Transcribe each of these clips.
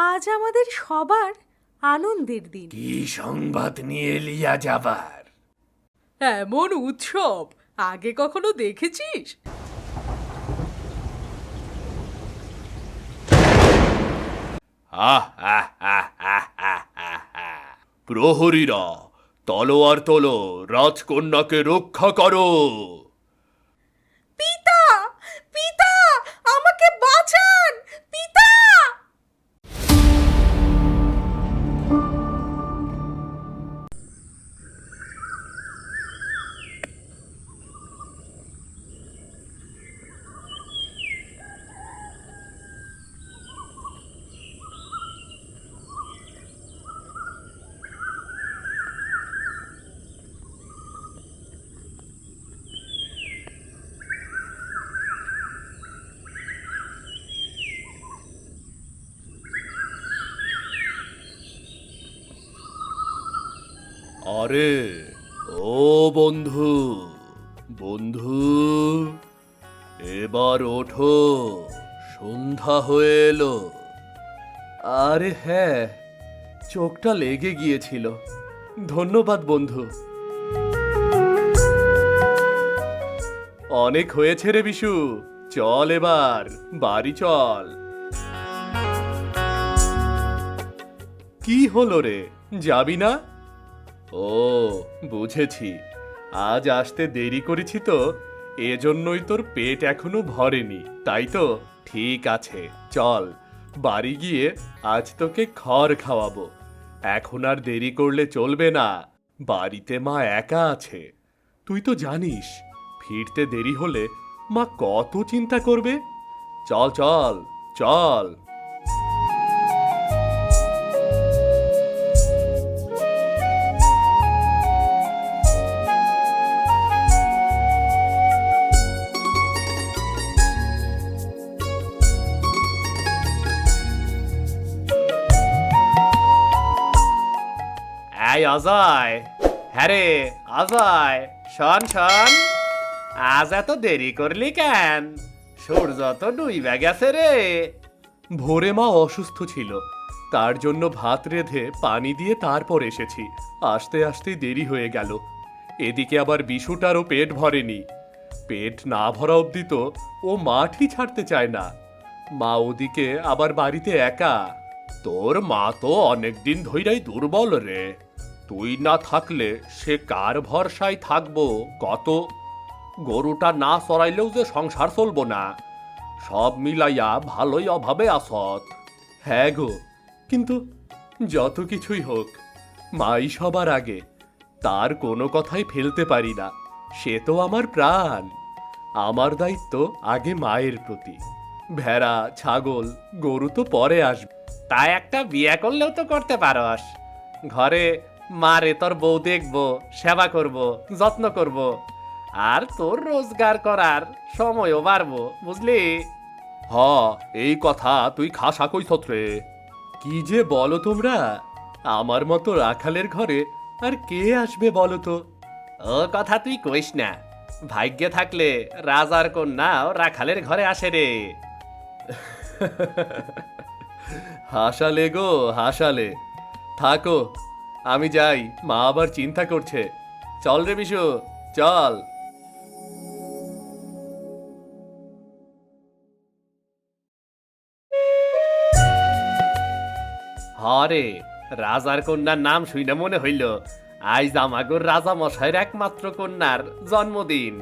আজ আমাদের সবার আনন্দের দিন। কি সংবাদ নিয়ে লিয়া যাবার এমন উৎসব আগে কখনো দেখেছিস? আহ, আহ, আহ, আহ, আহ, আহ, আহ। প্রহরীরা তলোয়ার তোলো রাজকন্যাকে রক্ষা করো। আরে, ও বন্ধু বন্ধু, এবার ওঠো, সন্ধ্যা হয়ে এলো। আরে হ্যাঁ চোখটা লেগে গিয়েছিল। ধন্যবাদ, বন্ধু। অনেক হয়েছে রে বিশু, চল এবার, বাড়ি চল। কি হলো রে, যাবি না? ও, বুঝেছি। আজ আসতে দেরি করেছি তো, এজন্যই তোর পেট এখনও ভরেনি, তাই তো? ঠিক আছে, চল, বাড়ি গিয়ে আজ তোকে খড় খাওয়াবো। এখন আর দেরি করলে চলবে না, বাড়িতে মা একা আছে। তুই তো জানিস, ফিরতে দেরি হলে মা কত চিন্তা করবে? চল চল চল। অজয় হ্যাঁ রে অজয় শোন শোন। আজ এত দেরি করলি কেন? সূর্য তো ডুইবা গেছে রে। ভোরে মা অসুস্থ ছিল। তার জন্য ভাত রেধে পানি দিয়ে তারপর এসেছি। আসতে আসতে দেরি হয়ে গেল। এদিকে আবার বিশুটারও পেট ভরেনি। পেট না ভরা অবধি তো ও মাঠই ছাড়তে চায় না। মা ওদিকে আবার বাড়িতে একা। তোর মা তো অনেকদিন ধইরাই দুর্বল রে। তুই না থাকলে সে কার ভরসায় থাকব? কত? গরুটা না সরাইলেও যে সংসার চলবো না। সব মিলাইয়া ভালোই অভাবে আসত হ্যাঁ গো, কিন্তু যত কিছুই হোক, মাই সবার আগে, তার কোনো কথাই ফেলতে পারি না। সে তো আমার প্রাণ। আমার দায়িত্ব আগে মায়ের প্রতি। ভেড়া, ছাগল, গরু তো পরে আসবে। তাই একটা বিয়ে করলেও তো করতে পারস। ঘরে মারে তোর বউ দেখব সেবা করব যত্ন করব। আর তোর রোজগার করার সময়ও বাড়বো বুঝলি? হ এই কথা তুই খাসা কই রে। কি যে বলো তোমরা আমার মতো রাখালের ঘরে আর কে আসবে বলো তো? ও কথা তুই কইস না। ভাগ্যে থাকলে রাজার কন্যাও রাখালের ঘরে আসে রে। হাসালে গো হাসালে। থাকো আমি যাই, মা আবার চিন্তা করছে। চল রে বিশু, চল। হরে, রাজার কন্যার নাম শুইনা মনে হইল। আজ আমাগর রাজা মশাইয়ের একমাত্র কন্যার জন্মদিন।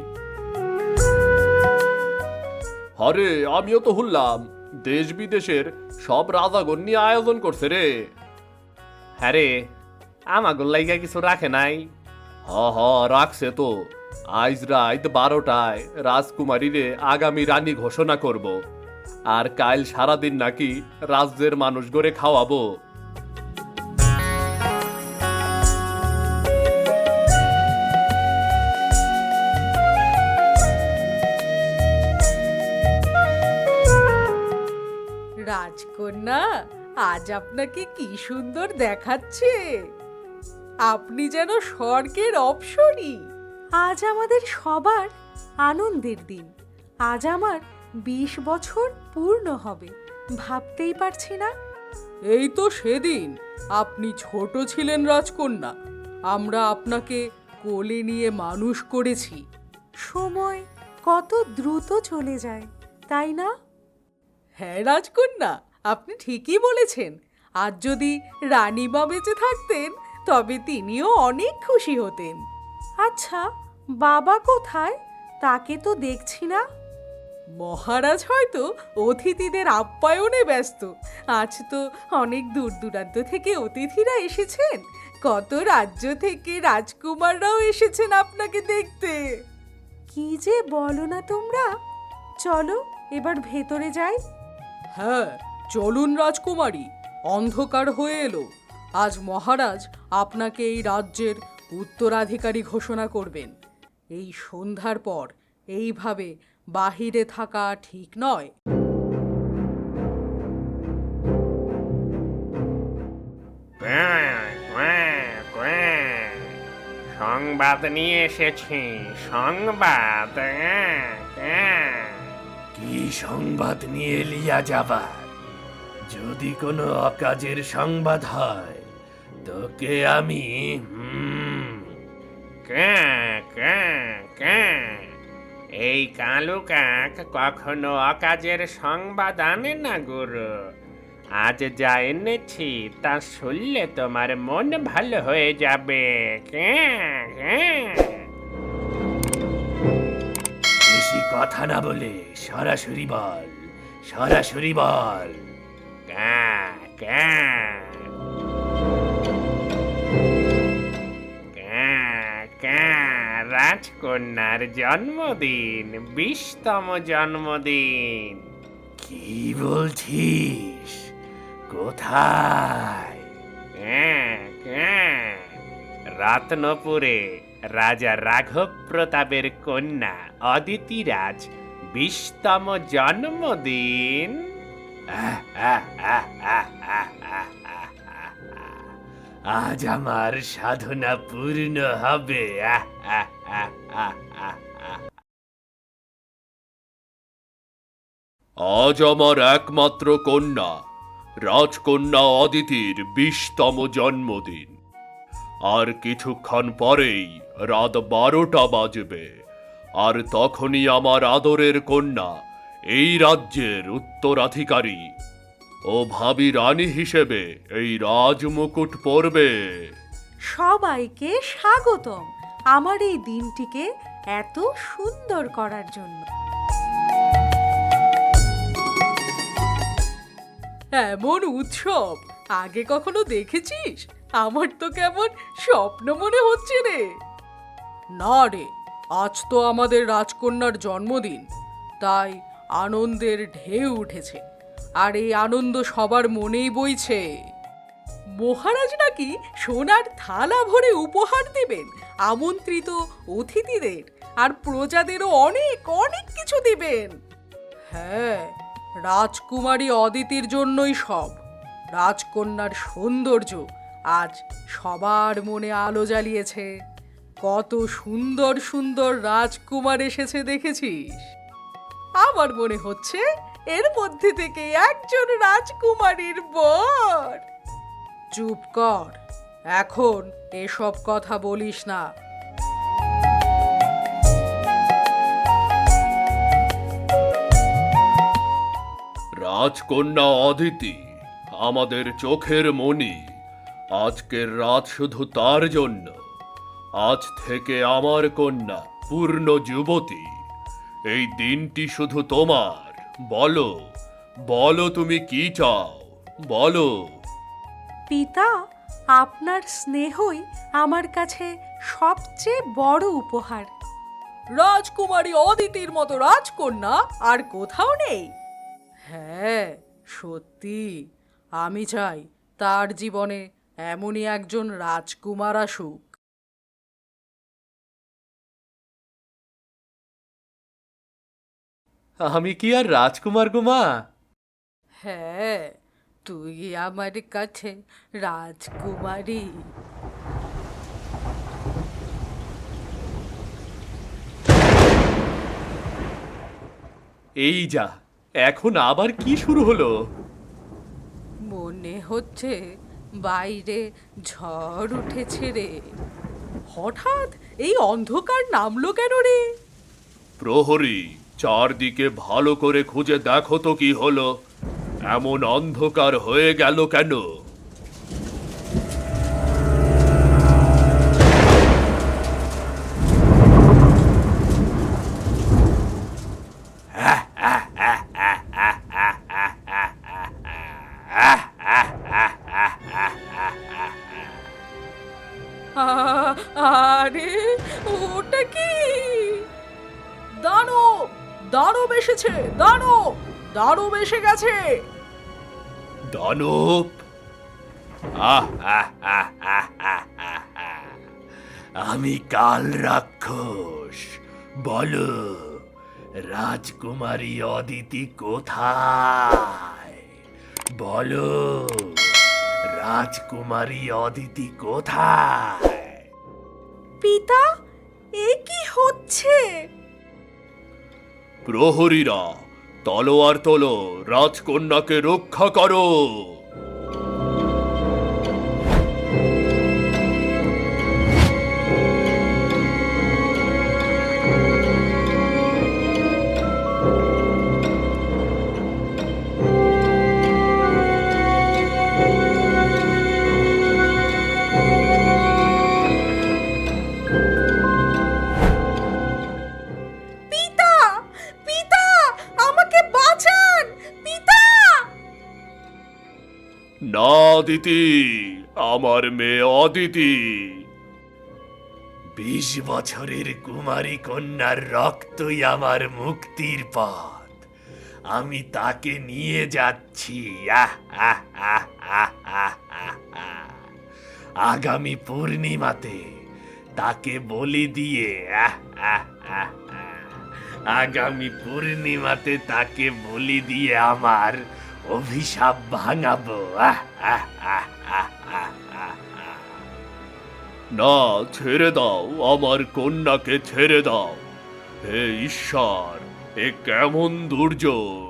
হরে, আমিও তো হুললাম। দেশ বিদেশের সব রাজাগণ নিয়ে আয়োজন করছে রে। হ্যাঁ রে আমাগর লাইগা কিছু রাখে নাই। হ হ, রাখছে তো। আজ রাত বারোটায় রাজকুমারীরে আগামী রানী ঘোষণা করব। আর কাল সারাদিন নাকি রাজ্যের মানুষ গড়ে খাওয়াবো। রাজকন্যা, আজ আপনাকে কি সুন্দর দেখাচ্ছে? আপনি যেন স্বর্গের অপসরী। আজ আমাদের সবার আনন্দের দিন। আজ আমার বিশ বছর পূর্ণ হবে। ভাবতেই পারছি না। এই তো সেদিন। আপনি ছোট ছিলেন রাজকন্যা। আমরা আপনাকে কোলে নিয়ে মানুষ করেছি। সময় কত দ্রুত চলে যায় তাই না? হ্যাঁ রাজকন্যা আপনি ঠিকই বলেছেন। আজ যদি রানীমা বেঁচে থাকতেন তবে তিনিও অনেক খুশি হতেন। আচ্ছা বাবা কোথায়? তাকে তো দেখছি না। মহারাজ হয়তো অতিথিদের আপ্যায়নে ব্যস্ত। আজ তো অনেক দূর দূরান্ত থেকে অতিথিরা এসেছেন। কত রাজ্য থেকে রাজকুমাররাও এসেছেন আপনাকে দেখতে। কি যে বলো না তোমরা। চলো, এবার ভেতরে যাই। হ্যাঁ চলুন রাজকুমারী, অন্ধকার হয়ে এলো। আজ মহারাজ আপনাকে এই রাজ্যের উত্তরাধিকারী ঘোষণা করবেন এই সন্ধ্যার পর এইভাবে বাহিরে থাকা ঠিক নয়। সংবাদ নিয়ে এসেছি সংবাদ আহ, আহ। কি সংবাদ নিয়ে লিয়া যাবা যদি কোনো অকাজের সংবাদ হয় তোকে আমি। এই কালু কাক কখনো অকাজের সংবাদ আনে না গুরু আজ যা এনেছি তা শুনলে তোমার মন ভালো হয়ে যাবে। বেশি কথা না বলে সরাসরি বল সরাসরি বল ক্যাঁ, ক্যাঁ। রাজকন্যার জন্মদিন বিশতম জন্মদিন কি বলছিস? কোথায়? হ্যাঁ, হ্যাঁ। রত্নপুরে রাজা রাঘব প্রতাপের কন্যা অদিতিরাজ বিশতম জন্মদিন আজ আমার সাধনা পূর্ণ হবে। আহ আহ আজ আমার একমাত্র কন্যা, রাজকন্যা অদিতির বিশতম জন্মদিন। আর কিছুক্ষণ পরেই রাত বারোটা বাজবে, আর তখনই আমার আদরের কন্যা এই রাজ্যের উত্তরাধিকারী ও ভাবি রানী হিসেবে এই রাজমুকুট পরবে। সবাইকে স্বাগতম। আমার এই দিনটিকে এত সুন্দর করার জন্য। এমন উৎসব, আগে কখনো দেখেছিস? আমার তো কেমন স্বপ্ন মনে হচ্ছে রে। না রে, আজ তো আমাদের রাজকন্যার জন্মদিন, তাই আনন্দের ঢেউ উঠেছে, আর এই আনন্দ সবার মনেই বইছে। মহারাজ নাকি সোনার থালা ভরে উপহার দিবেন, আমন্ত্রিত অতিথিদের, আর প্রজাদেরও অনেক অনেক কিছু দিবেন। হ্যাঁ রাজকুমারী অদিতির জন্যই সব, রাজকন্যার সৌন্দর্য আজ সবার মনে আলো জ্বালিয়েছে। কত সুন্দর সুন্দর রাজকুমার এসেছে দেখেছিস? আমার মনে হচ্ছে এর মধ্যে থেকে একজন রাজকুমারীর বর। চুপ কর। এখন এসব কথা বলিস না। রাজকন্যা অদিতি আমাদের চোখের মণি, আজকের রাত শুধু তার জন্য। আজ থেকে আমার কন্যা পূর্ণ যুবতী। এই দিনটি শুধু তোমার। বলো বলো তুমি কি চাও? বলো। পিতা আপনার স্নেহই আমার কাছে সবচেয়ে বড় উপহার। রাজকুমারী অদিতির মতো রাজকন্যা আর কোথাও নেই। হ্যাঁ সত্যি। আমি চাই তার জীবনে এমনই একজন রাজকুমার আসুক। আমি কি আর রাজকুমার গুমা হ্যাঁ তুই আমার কাছে রাজকুমারী। এই যা এখন আবার কি শুরু হলো? মনে হচ্ছে বাইরে ঝড় উঠেছে রে। হঠাৎ এই অন্ধকার নামলো কেন রে? প্রহরী চারদিকে ভালো করে খুঁজে দেখো তো কি হলো। এমন অন্ধকার হয়ে গেল কেন? দানব এসে গেছে। দানব। আমি কাল রাক্ষস। বলো রাজকুমারী অদিতি কোথায়? বলো রাজকুমারী অদিতি কোথায়? পিতা এ কি হচ্ছে? প্রহরীরা তলোয়ার তোলো রাজকন্যাকে রক্ষা করো। না দিতি আমার মেয়ে অদিতি বিশ বছরের কুমারী কন্যার রক্তই আমার মুক্তির পথ আমি তাকে নিয়ে যাচ্ছি। আগামী পূর্ণিমাতে তাকে বলি দিয়ে আহ, আহ, আহ। আগামী পূর্ণিমাতে তাকে বলি দিয়ে আমার অভিশাপ ভাঙাবো। না, ছেড়ে দাও, আমার কন্যাকে ছেড়ে দাও। হে ঈশ্বর, এ কেমন দুর্যোগ।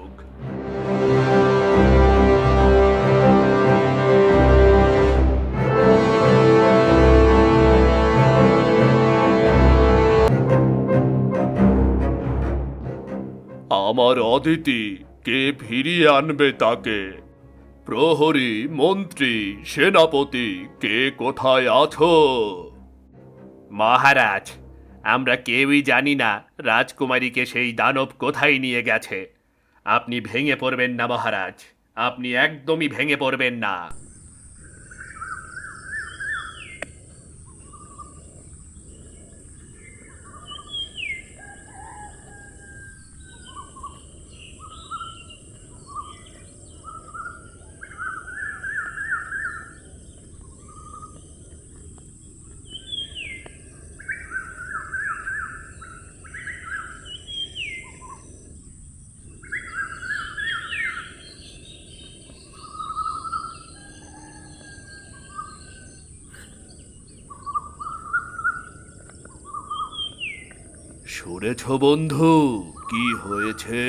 আমার অদিতি কে ফিরিয়ে আনবে তাকে? প্রহরী, মন্ত্রী, সেনাপতি কে কোথায় আছো? মহারাজ, আমরা কেউই জানি না রাজকুমারীকে সেই দানব কোথায় নিয়ে গেছে। আপনি ভেঙে পড়বেন না মহারাজ, আপনি একদমই ভেঙে পড়বেন না। শুনেছ বন্ধু? কি হয়েছে?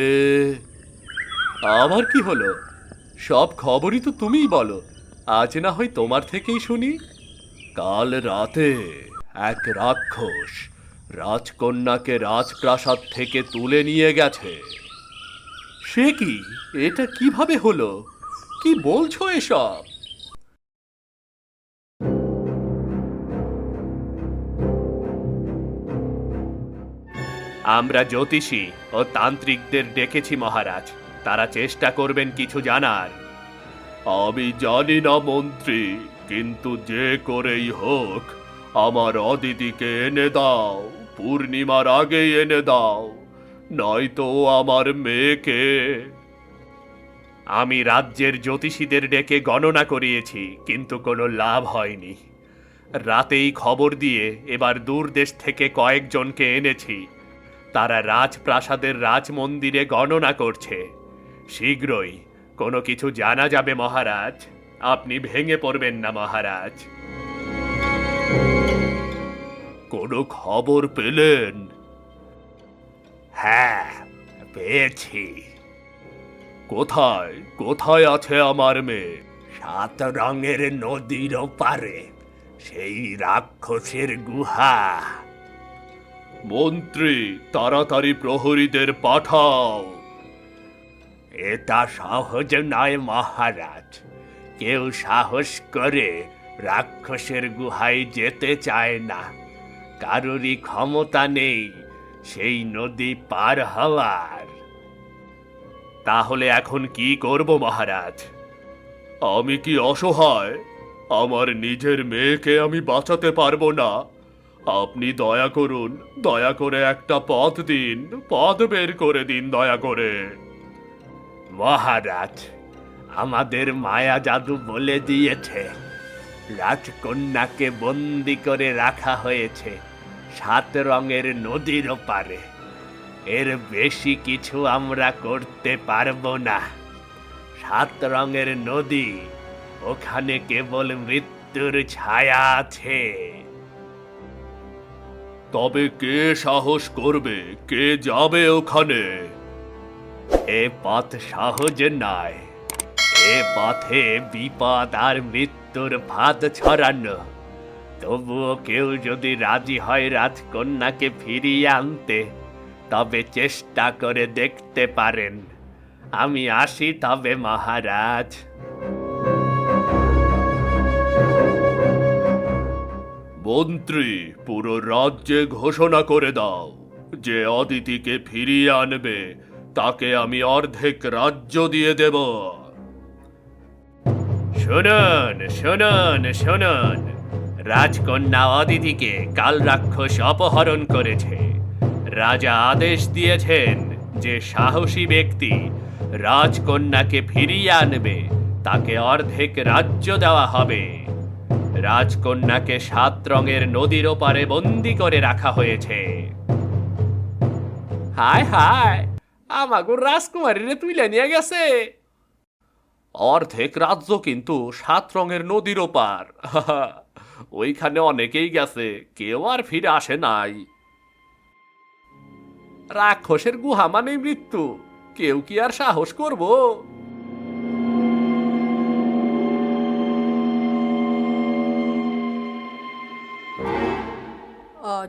আবার কি হলো? সব খবরই তো তুমিই বলো। আজ না হয় তোমার থেকেই শুনি। কাল রাতে এক রাক্ষস রাজকন্যাকে রাজপ্রাসাদ থেকে তুলে নিয়ে গেছে। সে কি? এটা কীভাবে হলো? কি বলছো এসব? আমরা জ্যোতিষী ও তান্ত্রিকদের ডেকেছি মহারাজ। তারা চেষ্টা করবেন কিছু জানার। আমি জানি না মন্ত্রী কিন্তু যে করেই হোক আমার অদিতিকে এনে দাও পূর্ণিমার আগেই এনে দাও নয়তো আমার মেয়েকে। আমি রাজ্যের জ্যোতিষীদের ডেকে গণনা করিয়েছি কিন্তু কোনো লাভ হয়নি। রাতেই খবর দিয়ে এবার দূর দেশ থেকে কয়েকজনকে এনেছি। তারা রাজপ্রাসাদের রাজমন্দিরে গণনা করছে। শীঘ্রই কোনো কিছু জানা যাবে, মহারাজ। আপনি ভেঙে পড়বেন না, মহারাজ। কোনো খবর পেলেন? হ্যাঁ পেয়েছি। কোথায়? কোথায় আছে আমার মেয়ে? সাত রঙের নদীর পারে সেই রাক্ষসের গুহা। মন্ত্রী তাড়াতাড়ি প্রহরীদের পাঠাও। এটা সহজ নয় মহারাজ। কেউ সাহস করে রাক্ষসের গুহায় যেতে চায় না। কারোরই ক্ষমতা নেই সেই নদী পার হওয়ার। তাহলে এখন কি করব মহারাজ? আমি কি অসহায়? আমার নিজের মেয়েকে আমি বাঁচাতে পারব না? আপনি দয়া করুন, দয়া করে একটা পথ দিন, পথ বের করে দিন দয়া করে। মহারাজ, আমাদের মায়া জাদু বলে দিয়েছে। রাজকন্যাকে বন্দি করে রাখা হয়েছে সাত রঙের নদীর পারে এর বেশি কিছু আমরা করতে পারব না। সাত রঙের নদী, ওখানে কেবল মৃত্যুর ছায়া আছে। তবে কে সাহস করবে? কে যাবে ওখানে? এ পথ সহজ নয়। এ পথে বিপদ আর মৃত্যুর ভাত ছড়ানো। তবুও কেউ যদি রাজি হয় রাজকন্যাকে ফিরিয়ে আনতে, তবে চেষ্টা করে দেখতে পারেন। আমি আসি তবে, মহারাজ। মন্ত্রী, পুরো রাজ্যে ঘোষণা করে দাও। যে অদিতিকে ফিরিয়ে আনবে, তাকে আমি অর্ধেক রাজ্য দিয়ে দেব। শোনান শোনান শোনান। রাজকন্যা অদিতিকে কাল রাক্ষস অপহরণ করেছে। রাজা আদেশ দিয়েছেন যে সাহসী ব্যক্তি রাজকন্যাকে ফিরিয়ে আনবে, তাকে অর্ধেক রাজ্য দেওয়া হবে। রাজকন্যাকে সাত রঙের নদীর ওপারে বন্দি করে রাখা হয়েছে। হায় হায়, আমাগো রাজকুমারীরে তুলে নিয়ে গেছে। অর্ধেক রাজ্য কিন্তু সাত রঙের নদীর ওপার। ওইখানে অনেকেই গেছে, কেউ আর ফিরে আসে নাই। রাক্ষসের গুহা মানে মৃত্যু, কেউ কি আর সাহস করব?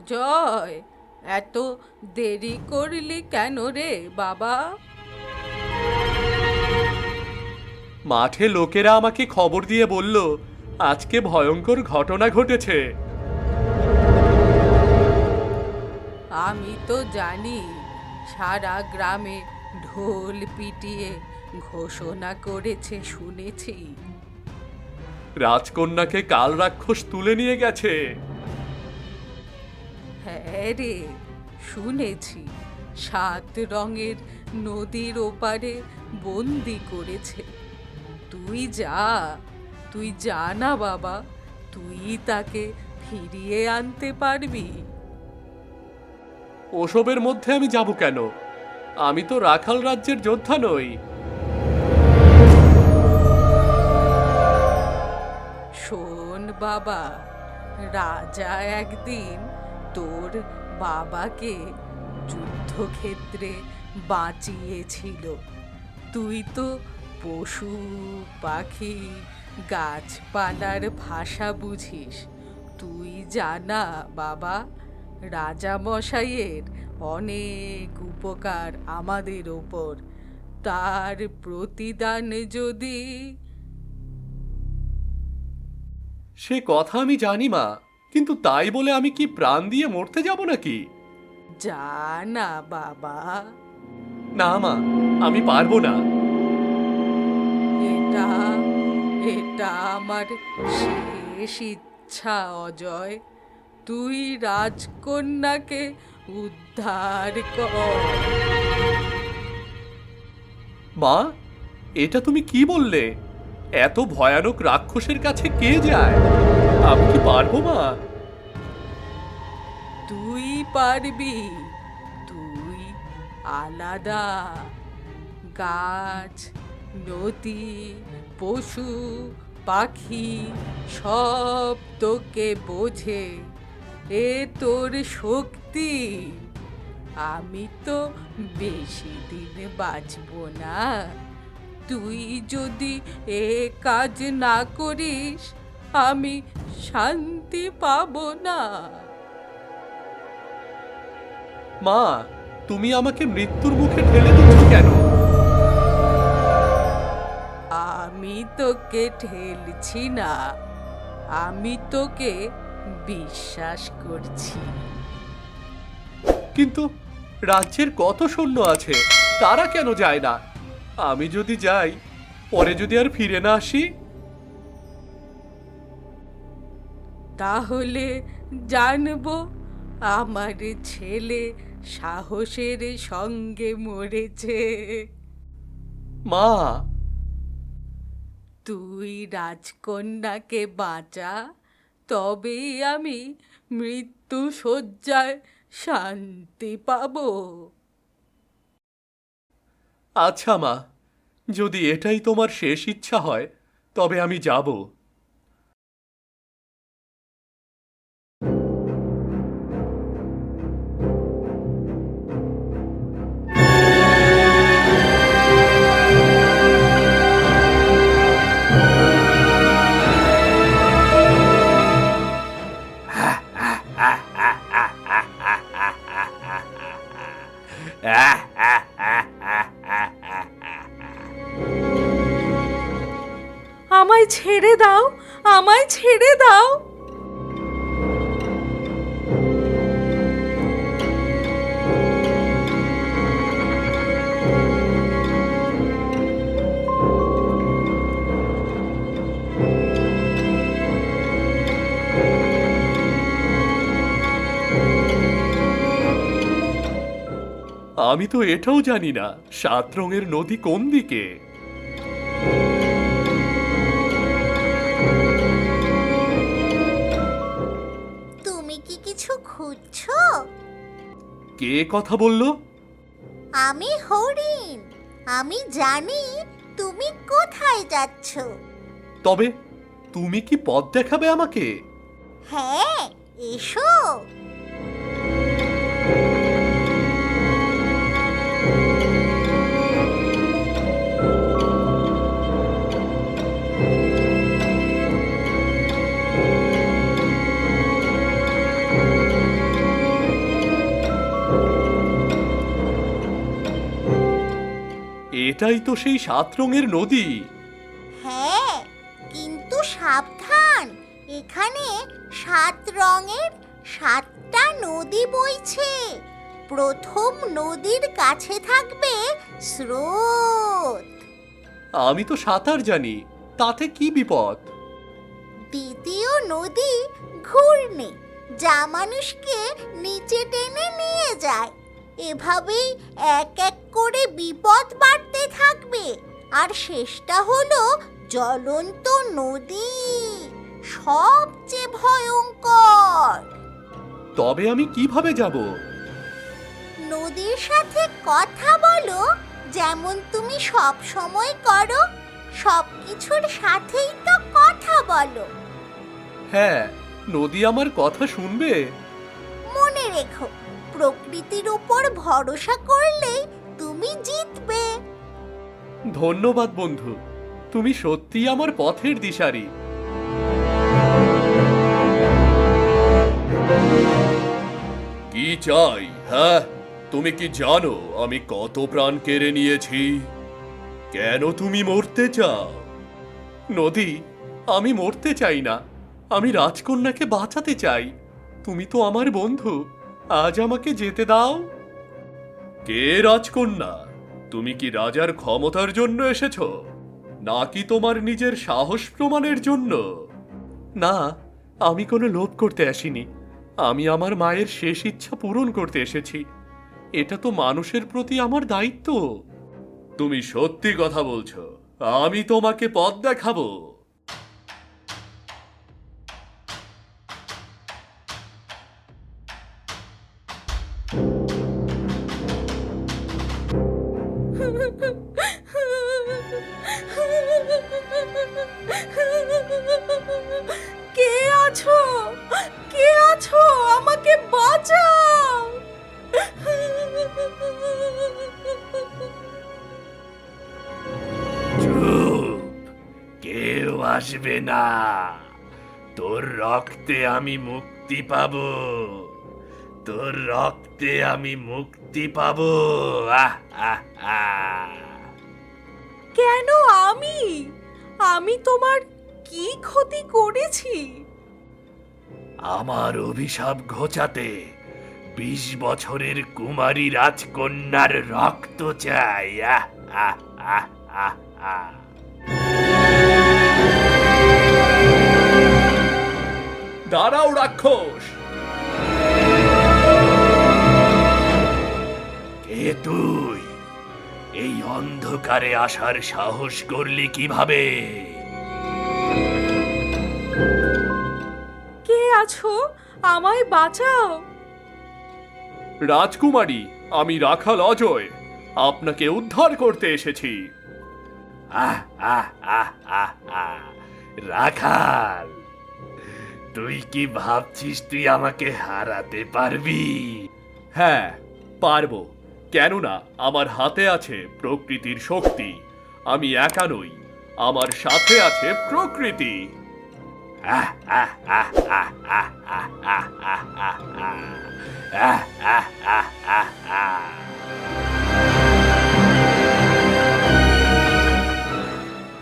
অজয় এত দেরি করলি কেন রে বাবা? মাঠে লোকেরা আমাকে খবর দিয়ে বলল আজকে ভয়ঙ্কর ঘটনা ঘটেছে। আমি তো জানি সারা গ্রামে ঢোল পিটিয়ে ঘোষণা করেছে শুনেছি। রাজকন্যাকে কাল রাক্ষস তুলে নিয়ে গেছে। হ্যাঁ রে শুনেছি। সাত রঙের নদীর ওপারে বন্দি করেছে। তুই যা তুই যা না বাবা তুই তাকে ফিরিয়ে আনতে পারবি। ওসবের মধ্যে আমি যাব কেন? আমি তো রাখাল রাজ্যের যোদ্ধা নই। শোন বাবা রাজা একদিন তোর বাবাকে যুদ্ধক্ষেত্রে বাঁচিয়েছিল। তুই তো পশু, পাখি, গাছপালার ভাষা বুঝিস। তুই জানা, বাবা রাজা মশাইয়ের অনেক উপকার আমাদের ওপর। তার প্রতিদান যদি সে কথা আমি জানি, মা। কিন্তু তাই বলে আমি কি প্রাণ দিয়ে মরতে যাব নাকি? যা না বাবা। না মা আমি পারব না। এটা এটা আমার শেষ ইচ্ছা অজয়। তুই রাজকন্যাকে উদ্ধার কর। মা এটা তুমি কি বললে? এত ভয়ানক রাক্ষসের কাছে কে যায়? আমি কি পারব মা। তুই পারবি, তুই আলাদা। গাছ, নদী, পশু, পাখি, সব তোকে বোঝে। এ তোর শক্তি। আমি তো বেশি দিন বাঁচব না। তুই যদি এ কাজ না করিস আমি শান্তি পাব না। মা তুমি আমাকে মৃত্যুর মুখে ঠেলে দিচ্ছ কেন? আমি তোকে ঠেলছি না। আমি তোকে বিশ্বাস করছি। কিন্তু রাজ্যের কত সৈন্য আছে তারা কেন যায় না? আমি যদি যাই পরে যদি আর ফিরে না আসি তাহলে জানব আমার ছেলে সাহসের সঙ্গে মরেছে। মা! তুই রাজকন্যাকে বাঁচা তবেই আমি মৃত্যু শয্যায় শান্তি পাব। আচ্ছা মা যদি এটাই তোমার শেষ ইচ্ছা হয় তবে আমি যাব। ছেড়ে দাও, আমায় ছেড়ে দাও। আমি তো এটাও জানি না, সাত রঙের নদী কোন দিকে? কে কথা বলল? আমি হরিণ। আমি জানি তুমি কোথায় যাচ্ছ। তবে তুমি কি পথ দেখাবে আমাকে? হ্যাঁ এসো। এটাই তো সেই সাত রঙের নদী। হ্যাঁ কিন্তু সাবধান। এখানে সাত রঙের সাতটা নদী বইছে। প্রথম নদীর কাছে থাকবে স্রোত। আমি তো সাঁতার জানি তাতে কি বিপদ? দ্বিতীয় নদী ঘূর্ণি যা মানুষকে নিচে টেনে নিয়ে যায়। এভাবেই এক এক করে বিপদ বাড়তে থাকবে। আর শেষটা হলো জ্বলন্ত নদী। সবচেয়ে ভয়ঙ্কর। তবে আমি কীভাবে যাব? নদীর সাথে কথা বলো যেমন তুমি সব সময় করো। সব কিছুর সাথেই তো কথা বলো। হ্যাঁ নদী আমার কথা শুনবে? মনে রেখো প্রকৃতির উপর ভরসা করলেই তুমি জিতবে। ধন্যবাদ বন্ধু। তুমি সত্যিই আমার পথের দিশারি। কি চাই হ্যাঁ? তুমি কি জানো আমি কত প্রাণ কেড়ে নিয়েছি? কেন তুমি মরতে চাও? নদী আমি মরতে চাই না। আমি রাজকন্যাকে বাঁচাতে চাই। তুমি তো আমার বন্ধু। আজ আমাকে যেতে দাও। কে রাজকন্যা? তুমি কি রাজার ক্ষমতার জন্য এসেছ? নাকি তোমার নিজের সাহস প্রমাণের জন্য? না আমি কোনো লোভ করতে আসিনি। আমি আমার মায়ের শেষ ইচ্ছা পূরণ করতে এসেছি। এটা তো মানুষের প্রতি আমার দায়িত্ব। তুমি সত্যি কথা বলছো। আমি তোমাকে পথ দেখাবো। রক্তে আমি মুক্তি পাব। তোর রক্তে আমি মুক্তি পাব। আহ আহ আহ। কেন আমি? আমি তোমার কি ক্ষতি করেছি? আমার অভিশাপ ঘোচাতে বিশ বছরের কুমারী রাজকন্যার রক্ত চাই। আহ আহ আহ আহ আহ। দাঁড়াও রাক্ষস। কে তুই? এই অন্ধকারে আসার সাহস করলি কীভাবে? কে আছো? আমায় বাঁচাও। রাজকুমারী আমি রাখাল অজয়। আপনাকে উদ্ধার করতে এসেছি। আহ আহ আহ আহ আহ। রাখাল তুই কি ভাবছিস তুই আমাকে হারাতে পারবি হ্যাঁ পারব কেননা আমার হাতে আছে প্রকৃতির শক্তি আমি একা নই আমার সাথে আছে প্রকৃতি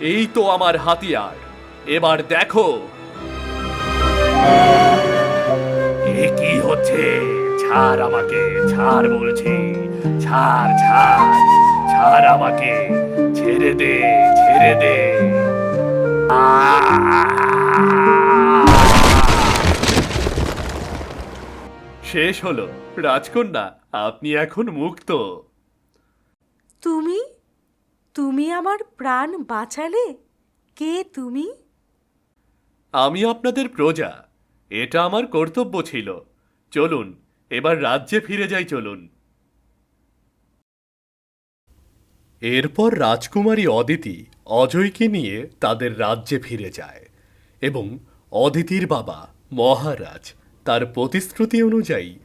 এই তো আমার হাতিয়ার এবার দেখো এ কি হচ্ছে? ছাড় আমাকে ছাড় বলছি। ছাড় ছাড় ছাড় আমাকে। ছেড়ে দে ছেড়ে দে। শেষ হলো। রাজকন্যা আপনি এখন মুক্ত। তুমি? তুমি আমার প্রাণ বাঁচালে? কে তুমি? আমি আপনাদের প্রজা। এটা আমার কর্তব্য ছিল। চলুন, এবার রাজ্যে ফিরে যাই, চলুন। এরপর রাজকুমারী অদিতি অজয়কে নিয়ে তাদের রাজ্যে ফিরে যায় এবং অদিতির বাবা মহারাজ তার প্রতিশ্রুতি অনুযায়ী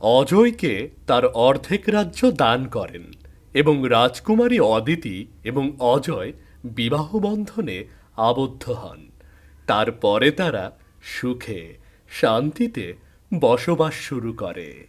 অজয়কে তার অর্ধেক রাজ্য দান করেন এবং রাজকুমারী অদিতি এবং অজয় বিবাহ বন্ধনে আবদ্ধ হন। তারপরে তারা সুখে শান্তিতে বসবাস শুরু করে।